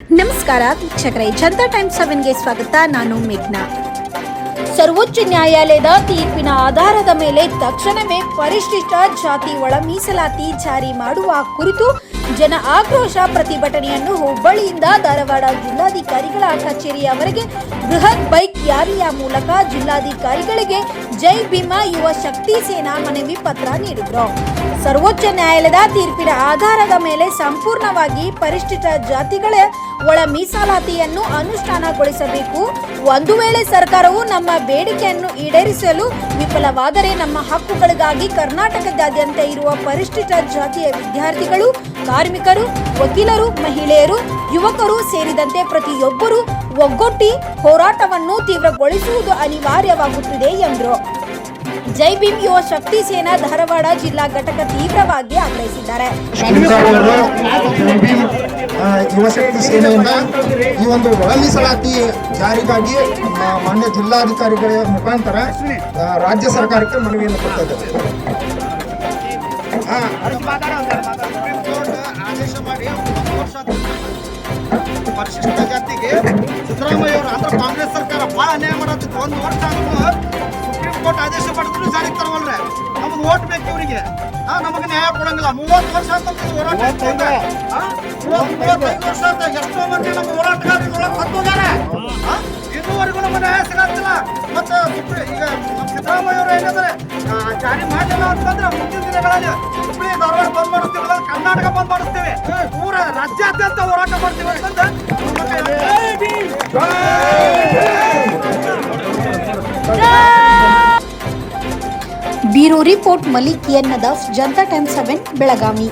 ನಮಸ್ಕಾರ, ವೀಕ್ಷಕರೇ. ಜನತಾ ಟೈಮ್ಸ್ ಸೆವೆನ್ಗೆ ಸ್ವಾಗತ. ನಾನು ಮೇಘ್ನಾ. ಸರ್ವೋಚ್ಚ ನ್ಯಾಯಾಲಯದ ತೀರ್ಪಿನ ಆಧಾರದ ಮೇಲೆ ತಕ್ಷಣವೇ ಪರಿಶಿಷ್ಟ ಜಾತಿ ಒಳ ಮೀಸಲಾತಿ ಜಾರಿ ಮಾಡುವ ಕುರಿತು ಜನ ಆಕ್ರೋಶ ಪ್ರತಿಭಟನೆಯನ್ನು ಹುಬ್ಬಳ್ಳಿಯಿಂದ ಧಾರವಾಡ ಜಿಲ್ಲಾಧಿಕಾರಿಗಳ ಕಚೇರಿಯವರೆಗೆ ಬೃಹತ್ ಬೈಕ್ ರ್ಯಾಲಿಯ ಮೂಲಕ ಜಿಲ್ಲಾಧಿಕಾರಿಗಳಿಗೆ ಜೈ ಭೀಮಾ ಯುವ ಶಕ್ತಿ ಸೇನಾ ಮನವಿ ಪತ್ರ ನೀಡಿದ್ರು. ಸರ್ವೋಚ್ಚ ನ್ಯಾಯಾಲಯದ ತೀರ್ಪಿನ ಆಧಾರದ ಮೇಲೆ ಸಂಪೂರ್ಣವಾಗಿ ಪರಿಶಿಷ್ಟ ಜಾತಿಗಳ ಒಳ ಮೀಸಲಾತಿಯನ್ನು ಅನುಷ್ಠಾನಗೊಳಿಸಬೇಕು. ಒಂದು ವೇಳೆ ಸರ್ಕಾರವು ನಮ್ಮ ಬೇಡಿಕೆಯನ್ನು ಈಡೇರಿಸಲು ವಿಫಲವಾದರೆ ನಮ್ಮ ಹಕ್ಕುಗಳಿಗಾಗಿ ಕರ್ನಾಟಕದಾದ್ಯಂತ ಇರುವ ಪರಿಶಿಷ್ಟ ಜಾತಿಯ ವಿದ್ಯಾರ್ಥಿಗಳು, ಕಾರ್ಮಿಕರು, ವಕೀಲರು, ಮಹಿಳೆಯರು, ಯುವಕರು ಸೇರಿದಂತೆ ಪ್ರತಿಯೊಬ್ಬರು ಒಗ್ಗೊಟ್ಟಿ ಹೋರಾಟವನ್ನು ತೀವ್ರಗೊಳಿಸುವುದು ಅನಿವಾರ್ಯವಾಗುತ್ತಿದೆ ಎಂದರು. ಜೈ ಭೀಮ್ ಯುವ ಶಕ್ತಿ ಸೇನಾ ಧಾರವಾಡ ಜಿಲ್ಲಾ ಘಟಕ ತೀವ್ರವಾಗಿ ಆಗ್ರಹಿಸಿದ್ದಾರೆ. ಯುವ ಶಕ್ತಿ ಸೇನೆಯಿಂದ ಈ ಒಂದು ಒಳ ಜಾರಿಗಾಗಿ ಮಾನ್ಯ ಜಿಲ್ಲಾಧಿಕಾರಿಗಳ ಮುಖಾಂತರ ರಾಜ್ಯ ಸರ್ಕಾರಕ್ಕೆ ಮನವಿಯನ್ನು ಕೊಡ್ತಾ ಇದ್ದಾರೆ ಪರಿಶಿಷ್ಟ ಜಾತಿಗೆ ಸುಪ್ರೀಂ ಕೋರ್ಟ್ ಆದೇಶ ಪಡೆದ್ರು ಜಾರಿಗೆ ತರವಲ್ರೆ? ನಮ್ಗೆ ಓಟ್ ಬೇಕು ಇವರಿಗೆ. ನಮಗೆ ನ್ಯಾಯ ಕೊಡಂಗಿಲ್ಲ. ಮೂವತ್ತು ವರ್ಷ ಅಂತ ಹೋರಾಟ ಮೂವತ್ತೈದು. ವರ್ಷ ಅಂತ ಎಷ್ಟೋ ಮಂದಿ ನಮ್ಮ ಹೋರಾಟಗಾರರು ಒಳಗೆ ಹಾ? ಇನ್ನೂವರೆಗೂ ನಮ್ಮ ನ್ಯಾಯ ಸಿಗತ್ತಿಲ್ಲ ಮತ್ತೆ ಈಗ ಸಿದ್ದರಾಮಯ್ಯ ಅವರು ಏನಂದ್ರೆ ಜಾರಿ ಮಾಡಿಲ್ಲ ಅಂತಂದ್ರೆ ಮುಂದಿನ ದಿನಗಳಲ್ಲಿ ಹುಬ್ಬಳ್ಳಿ ಧಾರವಾಡ ಬಂದ್ ಮಾಡಿಸ್ತೀವಿ ಕರ್ನಾಟಕ ಬಂದ್ ಮಾಡಿಸ್ತೀವಿ ಪೂರ ರಾಜ್ಯಾದ್ಯಂತ ಹೋರಾಟ ಮಾಡ್ತೀವಿ ಬ್ಯೂರೋ ರಿಪೋರ್ಟ್ ಮಲಿಕ್ ಎನ್ನದಫ್ ಜನತಾ ಟೈಮ್ಸ್ ಸೆವೆನ್ ಬೆಳಗಾವಿ